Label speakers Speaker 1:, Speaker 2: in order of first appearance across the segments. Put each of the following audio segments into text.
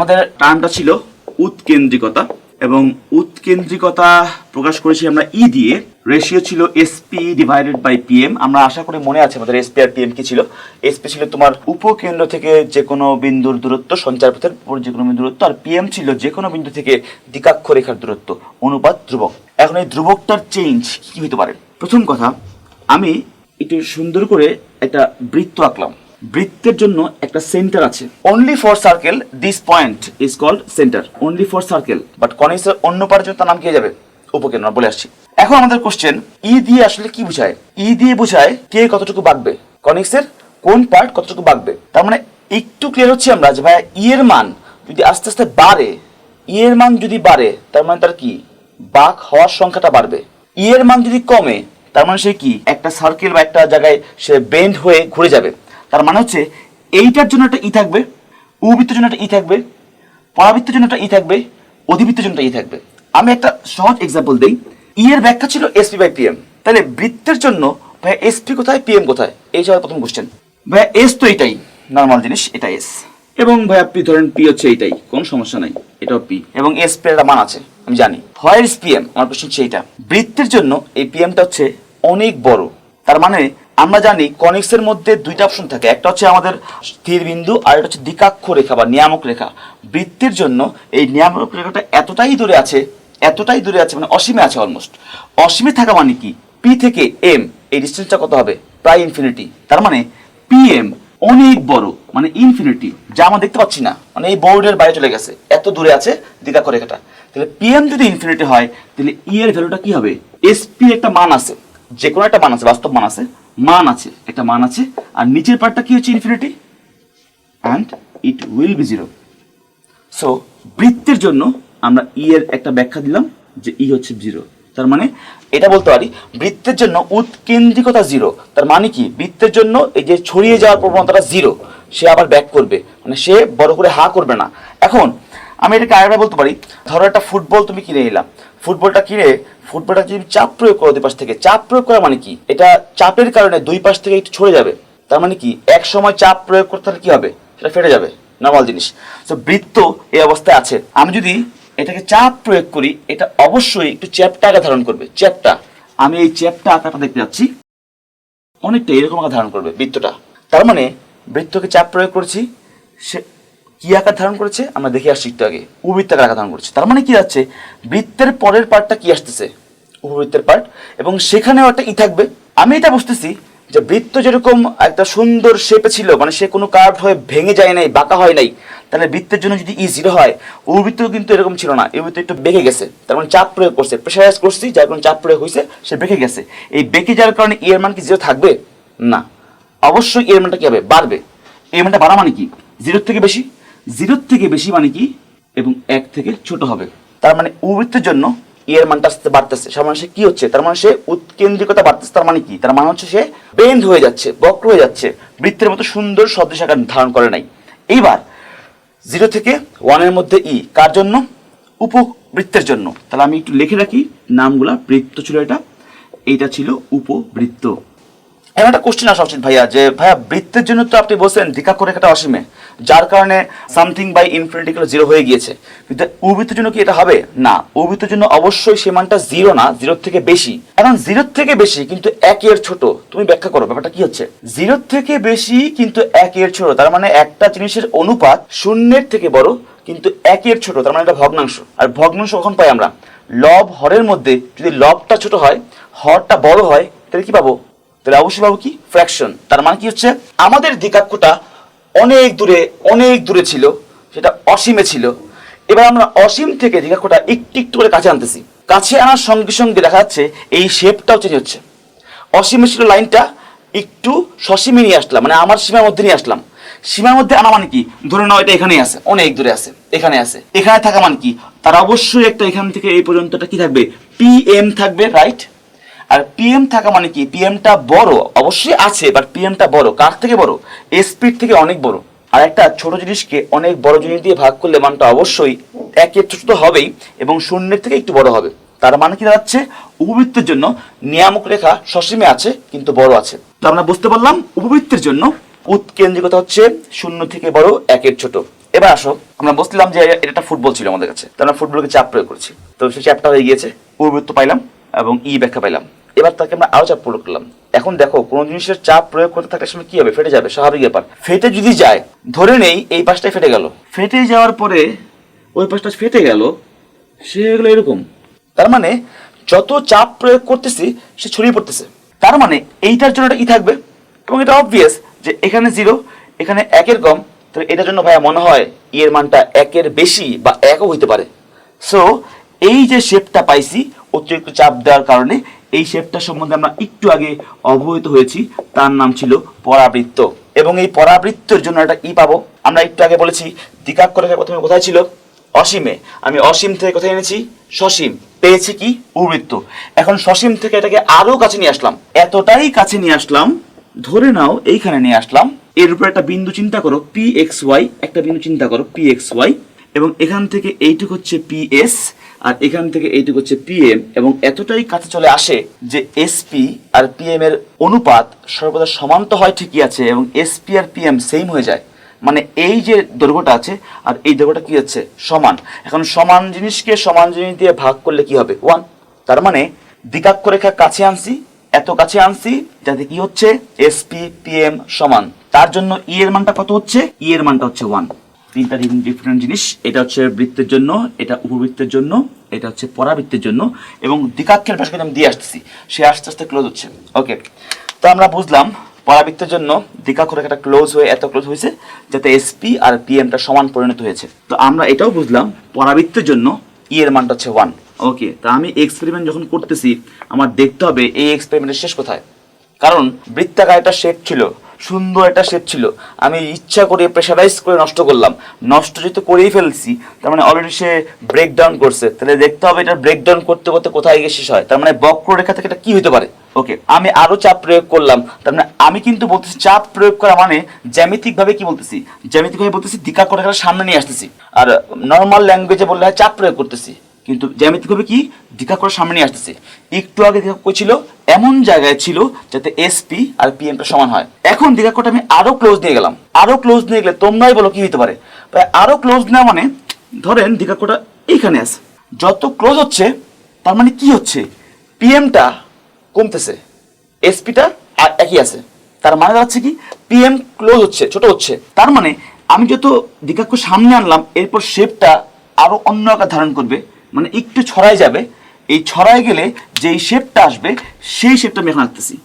Speaker 1: আমাদের টার্মটা ছিল উৎকেন্দ্রিকতা এবং উৎকেন্দ্রিকতা প্রকাশ করেছি আমরা ই দিয়ে। রেশিও ছিল এসপি ডিভাইডেড বাই পিএম আমরা আশা করি মনে আছে আমাদের এসপি আর পিএম কি ছিল? এসপি ছিল তোমার উপকেন্দ্র থেকে যে কোনো বিন্দুর দূরত্ব, সঞ্চার পথের যে কোনো বিন্দুর দূরত্ব, আর পিএম ছিল যে কোনো বিন্দু থেকে দ্বিকাক্ষ রেখার দূরত্ব, অনুপাত ধ্রুবক। এখন এই ধ্রুবকটার চেঞ্জ কি হতে পারে? প্রথম কথা, আমি একটু সুন্দর করে একটা বৃত্ত আঁকলাম। বৃত্তের জন্য একটা সেন্টার আছে। Only for circle this point is called centre only for circle but কনিক্সের অন্য জন্য তার নাম কি যাবে? উপকেন্দ্র বলে আসছি। এখন আমাদের কোশ্চেন ই দিয়ে আসলে কি বোঝায়? ই দিয়ে বোঝায় কে কতটুকু বাড়বে কনিক্সের কোন পার্ট কতটুকু বাড়বে তার মানে একটু ক্লিয়ার হচ্ছে আমরা যে ভাইয়া ই এর মান যদি আস্তে আস্তে বাড়ে ই এর মান যদি বাড়ে তার মানে তার কি? বাঘ হওয়ার সংখ্যাটা বাড়বে। ই এর মান যদি কমে তার মানে সে কি? একটা সার্কেল বা একটা জায়গায় সে বেন্ড হয়ে ঘুরে যাবে। তার মানে হচ্ছে এইটার জন্য একটা ই থাকবে উবৃত্তের জন্য একটা ই থাকবে পরাবৃত্তের জন্য একটা ই থাকবে অধিবৃত্তের জন্য একটা ই থাকবে। আমি একটা সহজ এক্সাম্পল দিই। ই এর ব্যাখ্যা ছিল এসপি বাই পিএম তাহলে বৃত্তের জন্য ভাইয়া এসপি কোথায় পিএম কোথায়? এই যাওয়ার প্রথম কোশ্চেন ভাই এস তো এটাই নর্মাল জিনিস এটা এস এবং ভাইয়া পি ধরেন পি হচ্ছে এইটাই কোনো সমস্যা নাই এটাও পি এবং এস পি একটা মান আছে আমি জানি। হোয়ার ইস পিএম আমার প্রশ্ন হচ্ছে এইটা। বৃত্তের জন্য এই পিএমটা হচ্ছে অনেক বড়। তার মানে আমরা জানি কনিক্সের মধ্যে দুইটা অপশন থাকে। একটা হচ্ছে আমাদের স্থির বিন্দু আর একটা হচ্ছে দ্বিকাক্ষ রেখা বা নিয়ামক রেখা। বৃত্তির জন্য এই নিয়ামক রেখাটা এতটাই দূরে আছে, এতটাই দূরে আছে মানে অসীমে আছে অলমোস্ট অসীমে থাকা মানে কি? পি থেকে এম এই ডিস্টেন্সটা কত হবে? প্রায় ইনফিনিটি তার মানে পি এম অনেক বড় মানে ইনফিনিটি যা আমরা দেখতে পাচ্ছি না। মানে এই বোর্ডের বাইরে চলে গেছে, এত দূরে আছে দ্বিকাক্ষ রেখাটা। তাহলে পিএম যদি ইনফিনিটি হয়, তাহলে ই এর ভ্যালুটা কি হবে? এসপি একটা মান আছে যে কোনো একটা মান আছে, বাস্তব মান আছে মান আছে, একটা মান আছে, আর নিচের পার্টটা কি হচ্ছে infinity and it will be zero so বৃত্তের জন্য আমরা ই এর একটা ব্যাখ্যা দিলাম যে ই হচ্ছে জিরো তার মানে এটা বলতে পারি, বৃত্তের জন্য উৎকেন্দ্রিকতা জিরো তার মানে কি? বৃত্তের জন্য এই যে ছড়িয়ে যাওয়ার প্রবণতাটা জিরো সে আবার ব্যাক করবে। মানে সে বড় করে হা করবে না। এখন, আমি এটাকে আরেকবার বলতে পারি। ধরো একটা ফুটবল তুমি কিনে নিলাম। ফুটবলটা কিনে, ফুটবলটা যদি চাপ প্রয়োগ করো দুই পাশ থেকে, চাপ প্রয়োগ করা মানে কি? এটা চাপের কারণে দুই পাশ থেকে একটু ছড়ে যাবে। তার মানে কি? এক সময় চাপ প্রয়োগ করতে হলে কি হবে? সেটা ফেটে যাবে। নর্মাল জিনিস। তো বৃত্ত এই অবস্থায় আছে। আমি যদি এটাকে চাপ প্রয়োগ করি, এটা অবশ্যই একটু চ্যাপটা আকার ধারণ করবে। চ্যাপটা। আমি এই চ্যাপটা আকারটা দেখতে যাচ্ছি। অনেকটা এরকম আকার ধারণ করবে বৃত্তটা। তার মানে বৃত্তকে চাপ প্রয়োগ করেছি। সে কি আকার ধারণ করেছে? আমরা দেখে আসছি একটু আগে। উপবৃত্তাকার আকার ধারণ করেছে। তার মানে কি যাচ্ছে? বৃত্তের পরের পার্টটা কি আসতেছে? উপবৃত্তের পার্ট এবং সেখানেও একটা ই থাকবে। আমি এটা বুঝতেছি যে বৃত্ত যেরকম একটা সুন্দর শেপে ছিল মানে সে কোনো কার্ভ হয়ে ভেঙে যায় নাই, বাঁকা হয় নাই, তাহলে বৃত্তের জন্য যদি ই হয় উপবৃত্ত কিন্তু এরকম ছিল না। এই বৃত্ত একটু বেঁকে গেছে। তার মানে চাপ প্রয়োগ করছে। প্রেশারাইজ করছি, যার কারণে চাপ প্রয়োগ হয়েছে, সে বেঁকে গেছে। এই বেঁকে যাওয়ার কারণে ই এর মান কি জিরো থাকবে? না। অবশ্যই এর মানটা কি হবে? বাড়বে। এর মানটা বাড়া মানে কি? জিরোর থেকে বেশি? জিরোর থেকে বেশি মানে কি? এবং এক থেকে ছোট হবে। তার মানে উবৃত্তের জন্য এর মানটা আস্তে বাড়তেছে। তার মানে সে কি হচ্ছে? তার মানে সে উৎকেন্দ্রিকতা বাড়তেছে। তার মানে কি? তার মানে হচ্ছে সে বেন্ড হয়ে যাচ্ছে, বক্র হয়ে যাচ্ছে, বৃত্তের মতো সুন্দর সদৃশ আকার ধারণ করে নাই। এইবার জিরো থেকে ওয়ানের মধ্যে ই কার জন্য? উপবৃত্তের জন্য। তাহলে আমি একটু লিখে রাখি। নামগুলা বৃত্ত ছিল এটা। এইটা ছিল উপবৃত্ত। এমন একটা কোশ্চেন আসা উচিত ভাইয়া, যে ভাইয়া বৃত্তের জন্য তো আপনি বলছেন দ্বিকাক্ষ রেখাটা অসীমে, যার কারণে সামথিং বাই ইনফিনিটি জিরো হয়ে গিয়েছে। কিন্তু উবৃত্তের জন্য কি এটা হবে? না উবৃত্তের জন্য অবশ্যই সে মানটা জিরো না জিরোর থেকে বেশি। এখন জিরোর থেকে বেশি কিন্তু এক এর ছোট, তুমি ব্যাখ্যা করো, ব্যাপারটা কি হচ্ছে? জিরোর থেকে বেশি কিন্তু এক এর ছোট, তার মানে একটা জিনিসের অনুপাত শূন্যের থেকে বড় কিন্তু একের ছোট, তার মানে এটা ভগ্নাংশ। আর ভগ্নাংশ কখন পাই আমরা? লব হরের মধ্যে, যদি লবটা ছোট হয়, হরটা বড় হয়, তাহলে কি পাবো? তাহলে অবশ্যই পাবো কি? ফ্র্যাকশন তার মানে কি হচ্ছে? আমাদের দ্বিকাক্ষটা অনেক দূরে অনেক দূরে ছিল, সেটা অসীমে ছিল। এবার আমরা অসীম থেকে দ্বিকাক্ষটা একটু একটু করে কাছে আনতেছি। কাছে আনার সঙ্গে সঙ্গে দেখা যাচ্ছে এই শেপটাও চেঞ্জ হচ্ছে। অসীমে ছিল লাইনটা একটু সসীমে নিয়ে আসলাম মানে আমার সীমার মধ্যে নিয়ে আসলাম। সীমার মধ্যে আনা মানে কি? ধরে নাও এটা এখানেই আছে, অনেক দূরে আছে, এখানে আছে। এখানে থাকা মানে কি? তার অবশ্যই একটা এখান থেকে এই পর্যন্তটা কি থাকবে? পি এম থাকবে রাইট আর পিএম থাকা মানে কি? পিএমটা বড়, অবশ্যই আছে বাট পিএমটা বড়। কার থেকে বড়? এসপির থেকে অনেক বড়। আর একটা ছোট জিনিসকে অনেক বড় জিনিস দিয়ে ভাগ করলে মানটা অবশ্যই একের ছোট তো হবেই এবং শূন্যের থেকে একটু বড় হবে। তার মানে কি দাঁড়াচ্ছে? উপবৃত্তের জন্য নিয়ামক রেখা সসীমে আছে, কিন্তু বড় আছে। তো আমরা বুঝতে পারলাম উপবৃত্তের জন্য উৎকেন্দ্রিকতা হচ্ছে শূন্য থেকে বড়, একের ছোট। এবার আসো, আমরা বুঝলাম যে এটা ফুটবল ছিল আমাদের কাছে। তো আমরা ফুটবলকে চাপ প্রয়োগ করছি। তো সেই চাপটা হয়ে গিয়েছে। উপবৃত্ত পাইলাম এবং ই ব্যাখ্যা পাইলাম। এবার তাকে আমরা আরও চাপ প্রয়োগ করলাম। এখন দেখো কোনো জিনিসের চাপ প্রয়োগ করতে থাকলে সময় কি হবে? ফেটে যাবে স্বাভাবিক ব্যাপার। ফেটে যদি যায় ধরে নেই এই পাশটাই ফেটে গেল। ফেটে যাওয়ার পরে ওই পাশটা ফেটে গেল সে হয়ে গেলো এরকম। তার মানে যত চাপ প্রয়োগ করতেছি সে ছড়িয়ে পড়তেছে। তার মানে এইটার জন্য ই থাকবে। এবং এটা অবভিয়াস যে এখানে জিরো এখানে একের কম। তো এটার জন্য ভাইয়া মনে হয় ই এর মানটা একের বেশি বা একও হইতে পারে। সো এই যে শেপটা পাইছি অতিরিক্ত চাপ দেওয়ার কারণে এই শেপটা সম্বন্ধে আমরা একটু আগে অবহিত হয়েছি, তার নাম ছিল পরাবৃত্ত। এবং এই পরাবৃত্তের জন্য একটা ই পাবো। আমরা একটু আগে বলেছি দ্বিকাক্ষরেখা প্রথমে কোথায় ছিল? অসীমে। আমি অসীম থেকে কোথায় এনেছি? সসীম। পেয়েছি কি? উবৃত্ত। এখন সসীম থেকে এটাকে আরও কাছে নিয়ে আসলাম। এতটাই কাছে নিয়ে আসলাম, ধরে নাও এইখানে নিয়ে আসলাম। এর উপর একটা বিন্দু চিন্তা করো পি এক্স ওয়াই একটা বিন্দু চিন্তা করো পি এক্স ওয়াই এবং এখান থেকে এইটুকু হচ্ছে পি এস আর এখান থেকে এইটুকু হচ্ছে পিএম এবং এতটাই কাছে চলে আসে যে এসপি আর পিএম এর অনুপাত সর্বদা সমান তো হয় ঠিকই আছে এবং এসপি আর পিএম সেম হয়ে যায়। মানে এই যে দৈর্ঘ্যটা আছে আর এই দৈর্ঘ্যটা কি হচ্ছে? সমান। এখন সমান জিনিসকে সমান জিনিস দিয়ে ভাগ করলে কি হবে? ওয়ান তার মানে দ্বিকাক্ষরেখা কাছে আনছি, এত কাছে আনছি, যাতে কি হচ্ছে? এসপি পিএম সমান। তার জন্য ই এর মানটা কত হচ্ছে? ই এর মানটা হচ্ছে ওয়ান তিনটা ডিফারেন্ট জিনিস। এটা হচ্ছে বৃত্তের জন্য, এটা উপবৃত্তের জন্য, এটা হচ্ছে পরাবৃত্তের জন্য এবং দ্বিকাক্ষের ভাষাকে আমি দিয়ে আসতেছি। সে আস্তে আস্তে ক্লোজ হচ্ছে। ওকে তো আমরা বুঝলাম, পরাবৃত্তের জন্য দ্বিকাক্ষরেখা একটা ক্লোজ হয়ে, এত ক্লোজ হয়েছে যাতে এসপি আর পিএমটা সমান পরিণত হয়েছে। তো আমরা এটাও বুঝলাম, পরাবৃত্তের জন্য ই এর মানটা হচ্ছে ওয়ান ওকে তা আমি এক্সপেরিমেন্ট যখন করতেছি, আমার দেখতে হবে এই এক্সপেরিমেন্টের শেষ কোথায়। কারণ বৃত্তাকার শেপ ছিল। সুন্দর একটা শেপ ছিল। আমি ইচ্ছা করে প্রেশারাইজ করে নষ্ট করলাম। নষ্ট যেহেতু করেই ফেলছি, তার মানে অলরেডি সে ব্রেক ডাউন করছে। তাহলে দেখতে হবে এটা ব্রেক ডাউন করতে করতে কোথায় গিয়ে শেষ হয়। তার মানে বক্ররেখা থেকে এটা কি হতে পারে? ওকে আমি আরও চাপ প্রয়োগ করলাম। তার মানে আমি কিন্তু বলতেছি চাপ প্রয়োগ করা মানে জ্যামিতিকভাবে কি বলতেছি? জ্যামিতিক ভাবে বলতেছি দ্বিকাক্ষরেখাটা সামনে নিয়ে আসতেছি। আর নর্মাল ল্যাঙ্গুয়েজে বললে হয় চাপ প্রয়োগ করতেছি। কিন্তু জ্যামিতিকভাবে কি? দ্বিকা করে সামনে নিয়ে আসতেছে। একটু আগে দ্বিকা ছিল, এমন জায়গায় ছিল যাতে এসপি আর পিএমটা সমান হয়। এখন দ্বিকা কোটা আমি আরও ক্লোজ নিয়ে গেলাম। আরও ক্লোজ নিয়ে গেলে তোমরাই বলো কি হতে পারে। প্রায় আরও ক্লোজ না মানে ধরেন দ্বিকা কোটা এইখানে আছে। যত ক্লোজ হচ্ছে, তার মানে কি হচ্ছে? পিএমটা কমতেছে এসপিটা আর একই আছে। তার মানে দাঁড়াচ্ছে কি? পিএম ক্লোজ হচ্ছে, ছোট হচ্ছে। তার মানে আমি যত দ্বিকাক্ষ সামনে আনলাম, এরপর শেপটা আরও অন্য আকার ধারণ করবে। মানে একটু ছড়াই যাবে। এই ছড়াই গেলে যেই শেপটা আসবে, সেই শেপটা আমি এখন আঁকতেছি।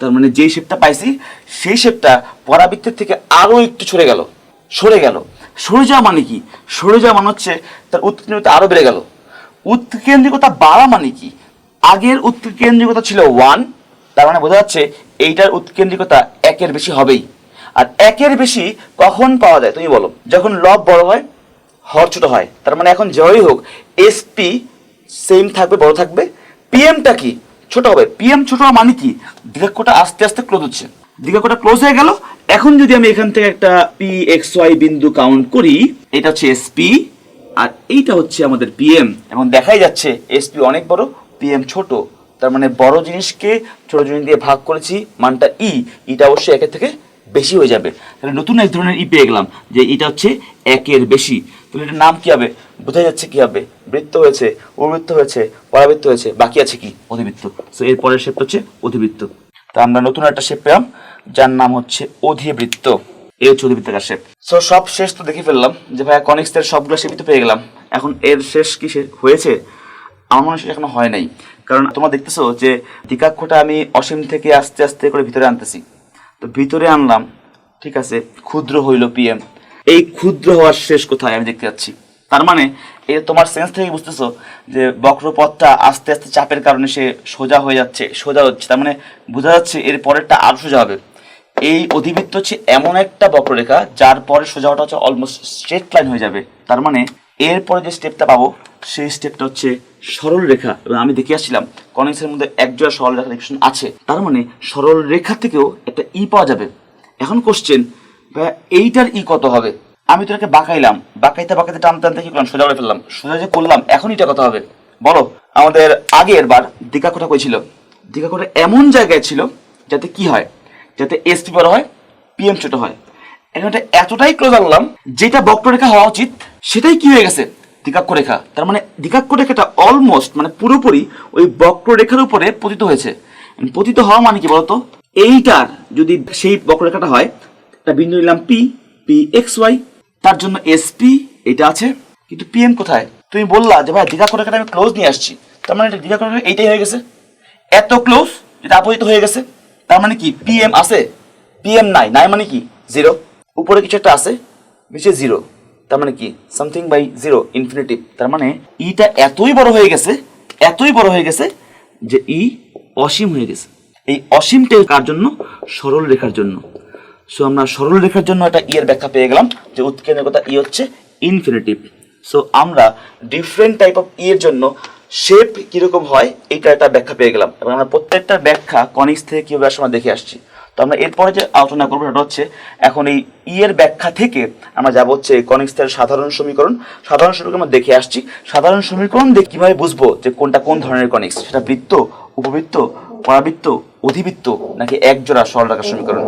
Speaker 1: তার মানে যেই শেপটা পাইছি, সেই শেপটা পরাবৃত্তের থেকে আরও একটু সরে গেল। সরে গেল। সরে যাওয়া মানে কি? সরে যাওয়া মানে হচ্ছে তার উৎকেন্দ্রিকতা আরও বেড়ে গেল। উৎকেন্দ্রিকতা বাড়া মানে কি? আগের উৎকেন্দ্রিকতা ছিল ওয়ান তার মানে বোঝা যাচ্ছে এইটার উৎকেন্দ্রিকতা একের বেশি হবেই। আর একের বেশি কখন পাওয়া যায় তুমি বলো? যখন লব বড় হয় হর ছোট হয়। তার মানে এখন যাই হোক এসপি সেম থাকবে, বড় থাকবে। পিএমটা কি? ছোট হবে। পিএম ছোট মানে কি? দীর্ঘটা আস্তে আস্তে ক্লোজ হচ্ছে। দীর্ঘটা ক্লোজ হয়ে গেল। এখন যদি আমি এখান থেকে একটা পি এক্স ওয়াই বিন্দু কাউন্ট করি, এটা হচ্ছে এসপি আর এইটা হচ্ছে আমাদের পিএম এখন দেখাই যাচ্ছে এসপি অনেক বড় পিএম ছোট। তার মানে বড় জিনিসকে ছোট জিনিস দিয়ে ভাগ করেছি, মানটা ই ইটা অবশ্যই একের থেকে বেশি হয়ে যাবে। তাহলে নতুন এক ধরনের ই পেয়ে গেলাম, যে এটা হচ্ছে একের বেশি। তাহলে এটার নাম কি হবে? বোঝা যাচ্ছে কি হবে? বৃত্ত হয়েছে উপবৃত্ত হয়েছে, পরাবৃত্ত হয়েছে, বাকি আছে কি? অধিবৃত্ত। সো এর পরের শেপটা হচ্ছে অধিবৃত্ত। তা আমরা নতুন একটা শেপ পেলাম, যার নাম হচ্ছে অধিবৃত্ত। এই হচ্ছে অধিবৃত্তাকার শেপ সো সব শেষ তো দেখে ফেললাম, যে ভাইয়া কনিক্সের সবগুলো শেপই তো পেয়ে গেলাম। এখন এর শেষ কি হয়েছে? আমার মনে হয় এখনও হয় নাই। কারণ তোমরা দেখতেছো যে দ্বিকাক্ষটা আমি অসীম থেকে আস্তে আস্তে করে ভিতরে আনতেছি। তো ভিতরে আনলাম, ঠিক আছে, ক্ষুদ্র হইল পিএম এই ক্ষুদ্র হওয়ার শেষ কোথায় আমি দেখতে যাচ্ছি। তার মানে এই তোমার সেন্স থেকে বুঝতেছো যে বক্রপথটা আস্তে আস্তে চাপের কারণে সে সোজা হয়ে যাচ্ছে, সোজা হচ্ছে। তার মানে বোঝা যাচ্ছে এর পরেরটা আরও সোজা হবে। এই অধিবৃত্ত হচ্ছে এমন একটা বক্ররেখা, যার পরে সোজা হওয়াটা হচ্ছে অলমোস্ট স্ট্রেট লাইন হয়ে যাবে। তার মানে এরপরে যে স্টেপটা পাবো, সেই স্টেপটা হচ্ছে সরল রেখা, এবং আমি দেখে আসছিলাম কনিক্সের মধ্যে একজোড়া সরল রেখা ডিফিনেশন আছে। তার মানে সরল রেখা থেকেও একটা ই পাওয়া যাবে। এখন কোশ্চেন এইটার ই কত হবে? আমি তোকে বাঁকাইলাম। বাঁকাইতে বাঁকাইতে টানতে টানতে কি করলাম? সোজা করে ফেললাম। সোজা যে করলাম, এখন এটা কত হবে? বলো। আমাদের আগের বার দীঘাকোটা কইছিল দীঘাকোটা এমন জায়গায় ছিল যাতে কি হয়? যাতে এসপি বড় হয় পিএম ছোট হয়। এখন এটা এতটাই ক্লোজ আনলাম, যেটা বক্ররেখা হওয়া উচিত, সেটাই কি হয়ে গেছে? দ্বিকাক্ষ রেখা। তার মানে দ্বিকাক্ষ রেখাটা অলমোস্ট মানে পুরোপুরি ওই বক্ররেখার উপরে পতিত হয়েছে। পতিত হওয়া মানে কি বলতো? এইটার যদি সেই বক্ররেখাটা হয়, একটা বিন্দু নিলাম পি পি এক্স ওয়াই তার জন্য এস পি এটা আছে। কিন্তু পিএম কোথায়? তুমি বললা যে ভাই, দ্বিকাক্ষ রেখাটা আমি ক্লোজ নিয়ে আসছি। তার মানে এটা দ্বিকাক্ষ রেখা এইটাই হয়ে গেছে। এত ক্লোজ এটা আপতিত হয়ে গেছে। তার মানে কি? পিএম আছে পিএম নাই। নাই মানে কি? জিরো উপরে কিছু একটা আছে, নিচে জিরো তার মানে কি? সামথিং বাই জিরো ইনফিনিটিভ তার মানে ইটা এতই বড় হয়ে গেছে, এতই বড় হয়ে গেছে যে ই অসীম হয়ে গেছে। এই অসীমটা কার জন্য? সরল রেখার জন্য। সো আমরা সরল রেখার জন্য একটা ইয়ের ব্যাখ্যা পেয়ে গেলাম যে উৎকেন্দ্রিকতা ই হচ্ছে ইনফিনিটিভ সো আমরা ডিফারেন্ট টাইপ অফ ই এর জন্য শেপ কীরকম হয় এটা একটা ব্যাখ্যা পেয়ে গেলাম। এবং আমরা প্রত্যেকটা ব্যাখ্যা কনিক্স থেকে কীভাবে আমরা দেখে আসছি। তো আমরা এরপরে যে আলোচনা করব সেটা হচ্ছে এখন এই ইয়ের এর ব্যাখ্যা থেকে আমরা যাব হচ্ছে কনিক্সের সাধারণ সমীকরণ। সাধারণ সমীকরণ আমরা দেখে আসছি। সাধারণ সমীকরণ দেখে কীভাবে বুঝব যে কোনটা কোন ধরনের কনিক্স সেটা বৃত্ত, উপবৃত্ত, পরাবৃত্ত, অধিবৃত্ত নাকি একজোড়া সরল রাখার সমীকরণ?